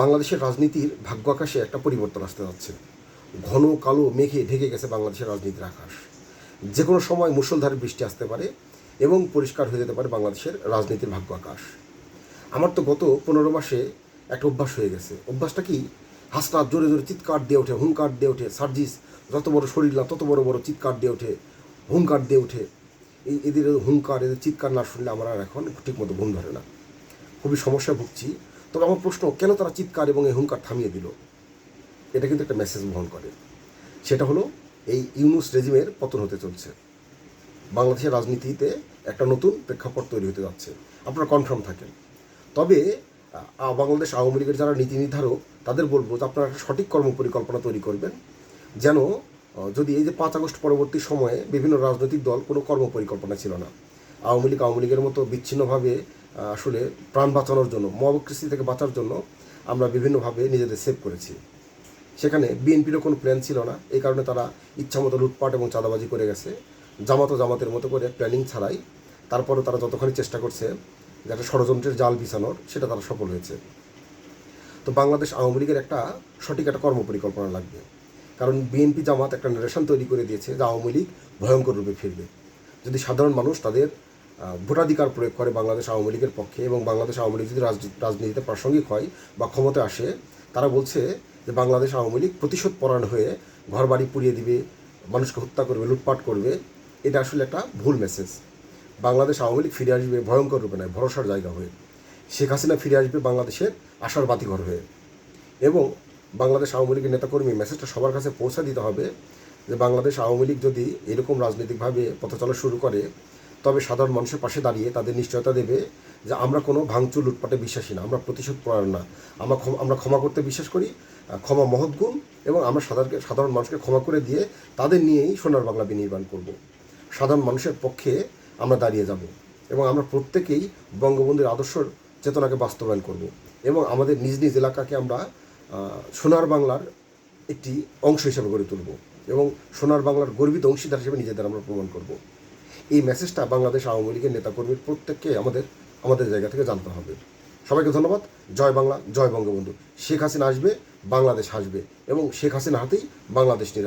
বাংলাদেশের রাজনীতির ভাগ্য আকাশে একটা পরিবর্তন আসতে যাচ্ছে। ঘন, কালো, মেঘে ঢেকে গেছে বাংলাদেশের রাজনীতির আকাশ। যে কোনো সময় মুষলধারে বৃষ্টি আসতে পারে এবং পরিষ্কার হয়ে যেতে পারে বাংলাদেশের রাজনীতির ভাগ্য আকাশ। আমার তো গত পনেরো মাসে একটা অভ্যাস হয়ে গেছে। অভ্যাসটা কি? হাসনাত জোরে জোরে চিৎকার দিয়ে ওঠে, হুঙ্কার দিয়ে ওঠে, সার্জিস, যত বড় শরীর না, তত বড় বড় চিৎকার দিয়ে ওঠে, হুঙ্কার দিয়ে ওঠে। এই এদের হুঙ্কার, এদের চিৎকার না শুনলে আমার আর এখন ঠিকমতো ঘুম ধরে না। খুবই সমস্যা ভুগছি। তবে আমার প্রশ্ন, কেন তারা চিৎকার এবং এই হুঙ্কার থামিয়ে দিল? এটা কিন্তু একটা মেসেজ বহন করে। সেটা হলো, এই ইউনুস রেজিমের পতন হতে চলছে। বাংলাদেশের রাজনীতিতে একটা নতুন প্রেক্ষাপট তৈরি হতে যাচ্ছে। আপনারা কনফার্ম থাকেন। তবে বাংলাদেশ আওয়ামী লীগের যারা নীতি নির্ধারক, তাদের বলব যে আপনারা একটা সঠিক কর্ম পরিকল্পনা তৈরি করবেন। যেন যদি এই যে পাঁচ আগস্ট পরবর্তী সময়ে বিভিন্ন রাজনৈতিক দল কোনো কর্ম পরিকল্পনা ছিল না। আওয়ামী লীগ আওয়ামী লীগের মতো বিচ্ছিন্নভাবে আসলে প্রাণ বাঁচানোর জন্য মবকৃষ্টি থেকে বাঁচার জন্য আমরা বিভিন্নভাবে নিজেদের সেভ করেছি। সেখানে বিএনপিরও কোনো প্ল্যান ছিল না। এই কারণে তারা ইচ্ছামতো লুটপাট এবং চাঁদাবাজি করে গেছে। জামাতো জামাতের মতো করে প্ল্যানিং ছাড়াই তারপরে তারা যতখানি চেষ্টা করছে যে একটা ষড়যন্ত্রের জাল বিছানোর, সেটা তারা সফল হয়েছে। তো বাংলাদেশ আওয়ামী লীগের একটা সঠিক একটা কর্ম পরিকল্পনা লাগবে। কারণ বিএনপি জামাত একটা নারেশন তৈরি করে দিয়েছে যে আওয়ামী লীগ ভয়ঙ্কর রূপে ফিরবে। যদি সাধারণ মানুষ তাদের ভোটাধিকার প্রয়োগ করে বাংলাদেশ আওয়ামী লীগের পক্ষে এবং বাংলাদেশ আওয়ামী লীগ যদি রাজ- রাজনীতিতে প্রাসঙ্গিক হয় বা ক্ষমতায় আসে, তারা বলছে যে বাংলাদেশ আওয়ামী লীগ প্রতিশোধ পরায়ণ হয়ে ঘরবাড়ি পুড়িয়ে দিবে, মানুষকে হত্যা করবে, লুটপাট করবে। এটা আসলে একটা ভুল মেসেজ বাংলাদেশ আওয়ামী লীগ ফিরে আসবে ভয়ঙ্কর রূপে নয়, ভরসার জায়গা হয়ে। শেখ হাসিনা ফিরে আসবে বাংলাদেশের আশার বাতিঘর হয়ে। এবং বাংলাদেশ আওয়ামী লীগের নেতাকর্মী মেসেজটা সবার কাছে পৌঁছে দিতে হবে যে বাংলাদেশ আওয়ামী লীগ যদি এরকম রাজনৈতিকভাবে পথ চলা শুরু করে তবে সাধারণ মানুষের পাশে দাঁড়িয়ে তাদের নিশ্চয়তা দেবে যে আমরা কোনো ভাঙচুর লুটপাটে বিশ্বাসী না, আমরা প্রতিশোধ পরায়ণ না। আমরা আমরা ক্ষমা করতে বিশ্বাস করি ক্ষমা মহৎ গুণ এবং আমরা সাধারণ সাধারণ মানুষকে ক্ষমা করে দিয়ে তাদের নিয়েই সোনার বাংলা বিনির্মাণ করব। সাধারণ মানুষের পক্ষে আমরা দাঁড়িয়ে যাব এবং আমরা প্রত্যেকেই বঙ্গবন্ধুর আদর্শ চেতনাকে বাস্তবায়ন করব এবং আমাদের নিজ নিজ এলাকাকে আমরা সোনার বাংলার একটি অংশ হিসেবে গড়ে তুলব এবং সোনার বাংলার গর্বিত অংশীদার হিসেবে নিজেদের আমরা প্রমাণ করব। এই মেসেজটা বাংলাদেশ আওয়ামী লীগের নেতাকর্মীর প্রত্যেককে আমাদের আমাদের জায়গা থেকে জানতে হবে। সবাইকে ধন্যবাদ। জয় বাংলা, জয় বঙ্গবন্ধু। শেখ হাসিনা আসবে, বাংলাদেশ হাসবে এবং শেখ হাসিনা হাতেই বাংলাদেশ নিরাপদ